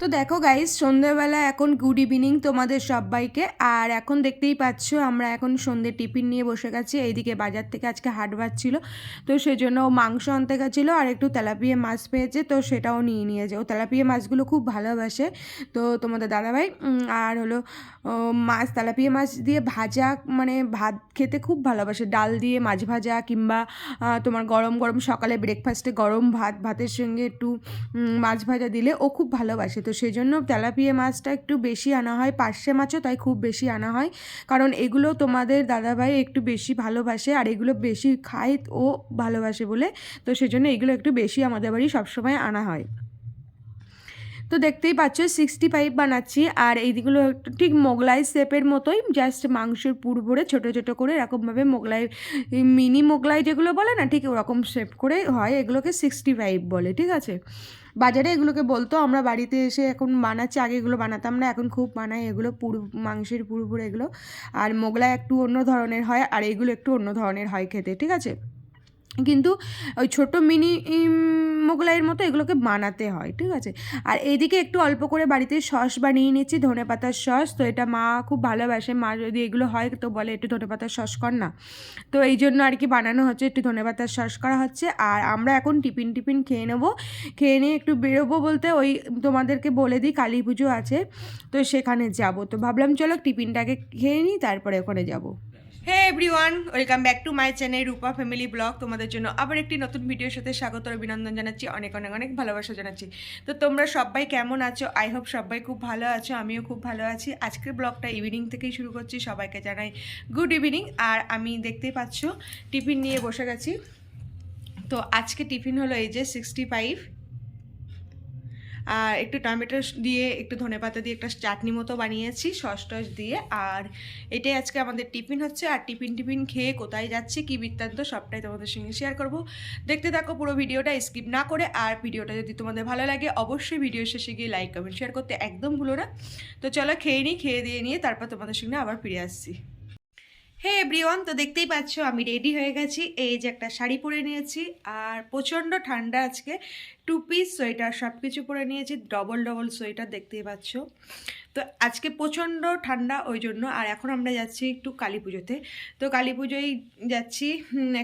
তো দেখো গাইস সন্ধ্যেবেলা এখন গুড ইভিনিং তোমাদের সবাইকে। আর এখন দেখতেই পাচ্ছ, আমরা এখন সন্ধ্যে টিফিন নিয়ে বসে গেছি। এইদিকে বাজার থেকে আজকে হাট ছিল তো সেই জন্য ও মাংস আনতে গেছিল আর একটু তেলাপিয়া মাছ পেয়েছে, তো সেটাও নিয়ে নিয়েছে। ও তেলাপিয়া মাছগুলো খুব ভালোবাসে, তো তোমাদের দাদাভাই আর হলো মাছ, তেলাপিয়া মাছ দিয়ে ভাজা মানে ভাত খেতে খুব ভালোবাসে। ডাল দিয়ে মাছ ভাজা কিংবা তোমার গরম গরম সকালে ব্রেকফাস্টে গরম ভাত, ভাতের সঙ্গে একটু মাছ ভাজা দিলে ও খুব ভালোবাসে। তো সেই জন্য তেলাপিয়া মাছটা একটু বেশি আনা হয়। পার্শে মাছও তাই খুব বেশি আনা হয়। কারণ এগুলো তোমাদের দাদাভাই একটু বেশি ভালোবাসে আর এগুলো বেশি খায় ও ভালোবাসে বলে। তো সেই জন্য এগুলো একটু বেশি আমাদের বাড়ি সবসময় আনা হয়। তো দেখতেই পাচ্ছ সিক্সটি ফাইভ বানাচ্ছি। আর এইগুলো ঠিক মোগলাই শেপের মতোই জাস্ট মাংসের পুর ভরে ছোটো ছোটো করে এরকমভাবে মোগলাই মিনি মোগলাই যেগুলো বলে না, ঠিক ওরকম শেপ করে হয়, এগুলোকে সিক্সটি ফাইভ বলে, ঠিক আছে? বাজারে এগুলোকে বলতো, আমরা বাড়িতে এসে এখন বানাচ্ছি, আগে এগুলো বানাতাম না, এখন খুব বানাই এগুলো পুর, মাংসের পুরো পুরো এগুলো। আর মোগলাই একটু অন্য ধরনের হয়, আর এগুলো একটু অন্য ধরনের হয় খেতে, ঠিক আছে? কিন্তু ওই ছোটো মিনি মোগলাইয়ের মতো এগুলোকে বানাতে হয়, ঠিক আছে? আর এইদিকে একটু অল্প করে বাড়িতে সস বানিয়ে নিচ্ছি, ধনে পাতার সস। তো এটা মা খুব ভালোবাসে। মা যদি এগুলো হয়, তো বলে একটু ধনে পাতার সস কর না। তো এই জন্য আর কি বানানো হচ্ছে, একটু ধনে পাতার সস করা হচ্ছে। আর আমরা এখন টিফিন টিফিন খেয়ে নেব। খেয়ে নিয়ে একটু বেরোবো বলতে ওই তোমাদেরকে বলে দিই, কালী পুজো আছে, তো সেখানে যাব। তো ভাবলাম, চলো টিফিনটাকে খেয়ে নিই, তারপরে ওখানে যাব। Hey everyone welcome back to my channel Rupa family blog তোমাদের জন্য আবার একটি নতুন ভিডিওর সাথে স্বাগত অভিনন্দন জানাচ্ছি। অনেক অনেক অনেক ভালোবাসা জানাচ্ছি। তো তোমরা সবাই কেমন আছো? আই হোপ সবাই খুব ভালো আছো, আমিও খুব ভালো আছি। আজকের ব্লগটা ইভিনিং থেকেই শুরু করছি, সবাইকে জানাই গুড ইভিনিং আর আমি দেখতেই পাচ্ছ, টিফিন নিয়ে বসে গেছি। তো আজকে টিফিন হলো এই যে সিক্সটি ফাইভ আর একটু টমেটো দিয়ে, একটু ধনেপাতা দিয়ে একটা চাটনি মতো বানিয়েছি, সস টস দিয়ে। আর এটাই আজকে আমাদের টিফিন হচ্ছে। আর টিফিন টিফিন খেয়ে কোথায় যাচ্ছি, কি বৃত্তান্ত, সবটাই তোমাদের সঙ্গে শেয়ার করব। দেখতে থাকো পুরো ভিডিওটা স্কিপ না করে। আর ভিডিওটা যদি তোমাদের ভালো লাগে, অবশ্যই ভিডিও শেষে গিয়ে লাইক কমেন্ট শেয়ার করতে একদম ভুলো না। তো চলো খেয়ে নিই, খেয়ে দিয়ে নিয়ে তারপর তোমাদের সঙ্গে আবার ফিরে আসছি। হে এভরিওয়ান তো দেখতেই পাচ্ছ আমি রেডি হয়ে গেছি। এই যে একটা শাড়ি পরে নিয়েছি আর প্রচণ্ড ঠান্ডা আজকে। টু পিস সোয়েটার সব কিছু পরে নিয়েছি ডবল ডবল সোয়েটার দেখতেই পাচ্ছ। তো আজকে প্রচণ্ড ঠান্ডা ওই জন্য আর এখন আমরা যাচ্ছি একটু কালী পুজোতে। তো কালী পুজোয় যাচ্ছি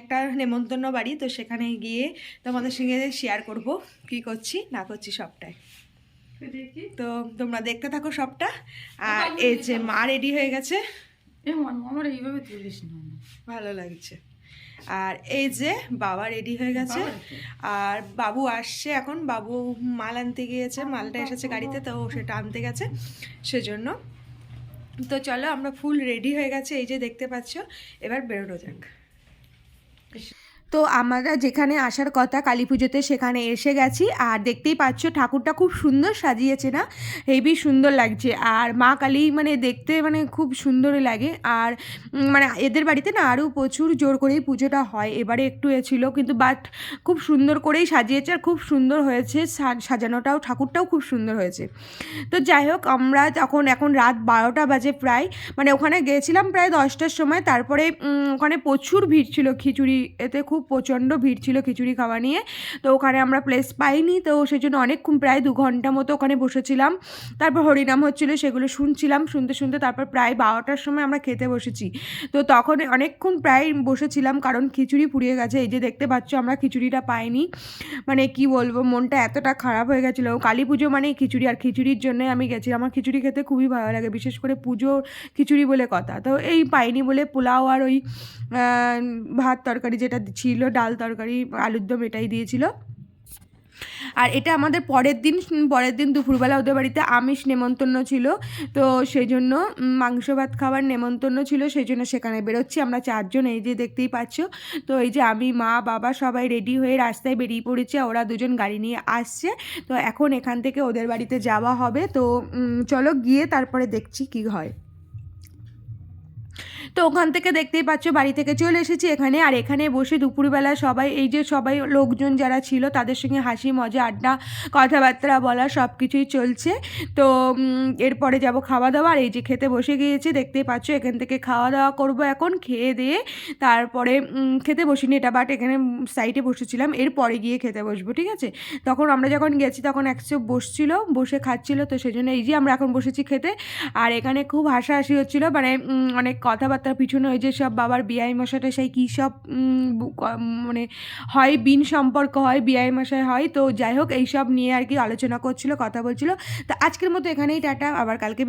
একটা নেমন্তন্ন বাড়ি তো সেখানে গিয়ে তোমাদের সঙ্গে শেয়ার করব কি করছি না করছি সবটাই। তো তোমরা দেখতে থাকো সবটা। আর এই যে মা রেডি হয়ে গেছে। এ মন আমার এইভাবে তুলিস না। ভালো লাগছে। আর এই যে বাবা রেডি হয়ে গেছে। আর বাবু আসছে এখন। বাবু মাল আনতে গিয়েছে মালটা এসেছে গাড়িতে তো সেটা আনতে গেছে সেজন্য। তো চলো আমরা ফুল রেডি হয়ে গেছে। এই যে দেখতে পাচ্ছ এবার বেরোনো যাক। তো আমরা যেখানে আসার কথা কালী পুজোতে সেখানে এসে গেছি। আর দেখতেই পাচ্ছ, ঠাকুরটা খুব সুন্দর সাজিয়েছে না? হেবি সুন্দর লাগছে। আর মা কালী মানে দেখতে মানে খুব সুন্দরই লাগে। আর মানে এদের বাড়িতে না আরও প্রচুর জোর করেই পুজোটা হয়। এবারে একটু এ ছিল, কিন্তু বাট খুব সুন্দর করেই সাজিয়েছে আর খুব সুন্দর হয়েছে। সাজানোটাও, ঠাকুরটাও খুব সুন্দর হয়েছে। তো যাই হোক, আমরা তখন এখন রাত বারোটা বাজে প্রায় মানে ওখানে গিয়েছিলাম প্রায় দশটার সময়। তারপরে ওখানে প্রচুর ভিড় ছিল খিচুড়ি এতে, খুব প্রচণ্ড ভিড় ছিল খিচুড়ি খাওয়া নিয়ে। তো ওখানে আমরা প্লেস পাইনি, তো সেই জন্য অনেকক্ষণ প্রায় দু ঘণ্টা মতো ওখানে বসেছিলাম। তারপর হরিনাম হচ্ছিল, সেগুলো শুনছিলাম, শুনতে শুনতে তারপর প্রায় বারোটার সময় আমরা খেতে বসেছি। তো তখন অনেকক্ষণ প্রায় বসেছিলাম, কারণ খিচুড়ি পুড়িয়ে গেছে। এই যে দেখতে পাচ্ছ, আমরা খিচুড়িটা পাইনি। মানে কি বলব, মনটা এতটা খারাপ হয়ে গেছিল। কালী পুজো মানে খিচুড়ি, আর খিচুড়ির জন্য আমি গেছি আমার খিচুড়ি খেতে খুবই ভালো লাগে, বিশেষ করে পুজো খিচুড়ি বলে কথা। তো এই পাইনি বলে পোলাও আর ওই ভাত তরকারি যেটা ছিল, ডাল তরকারি, আলুর দম এটাই দিয়েছিল। আর এটা আমাদের পরের দিন পরের দিন দুপুরবেলা ওদের বাড়িতে আমিষ নেমন্তন্ন ছিল। তো সেই জন্য মাংস ভাত খাবার নেমন্তন্ন ছিল সেই জন্য সেখানে বেরোচ্ছি। আমরা চারজন এই যে দেখতেই পাচ্ছ। তো এই যে আমি, মা, বাবা সবাই রেডি হয়ে রাস্তায় বেরিয়ে পড়েছে ওরা দুজন গাড়ি নিয়ে আসছে। তো এখন এখান থেকে ওদের বাড়িতে যাওয়া হবে। তো চলো গিয়ে তারপরে দেখছি কি হয়। তো ওখান থেকে দেখতেই পাচ্ছ, বাড়ি থেকে চলে এসেছি এখানে। আর এখানে বসে দুপুরবেলা সবাই, এই যে সবাই লোকজন যারা ছিল, তাদের সঙ্গে হাসি, মজা, আড্ডা, কথাবার্তা বলা সব কিছুই চলছে। তো এরপরে যাব খাওয়া দাওয়া। আর এই যে খেতে বসে গিয়েছি, দেখতেই পাচ্ছ, এখান থেকে খাওয়া দাওয়া করব এখন, খেয়ে দিয়ে তারপরে খেতে বসিনি এটা বাট এখানে সাইডে বসেছিলাম। এরপরে গিয়ে খেতে বসবো, ঠিক আছে? তখন আমরা যখন গেছি, তখন একশো বসছিল, বসে খাচ্ছিল, তো সেই জন্য এই যে আমরা এখন বসেছি খেতে। আর এখানে খুব হাসাহাসি হচ্ছিল মানে অনেক অনেক কথাবার্তার পিছনে ওই যে সব বাবার বিআই মশাটা সেই কী সব মানে হয় বিন সম্পর্ক, হয় বিআই মশাই হয়। তো যাই হোক, এইসব নিয়ে আর কি আলোচনা করছিল, কথা বলছিল। তো আজকের মতো এখানেই, টাটা। আবার কালকে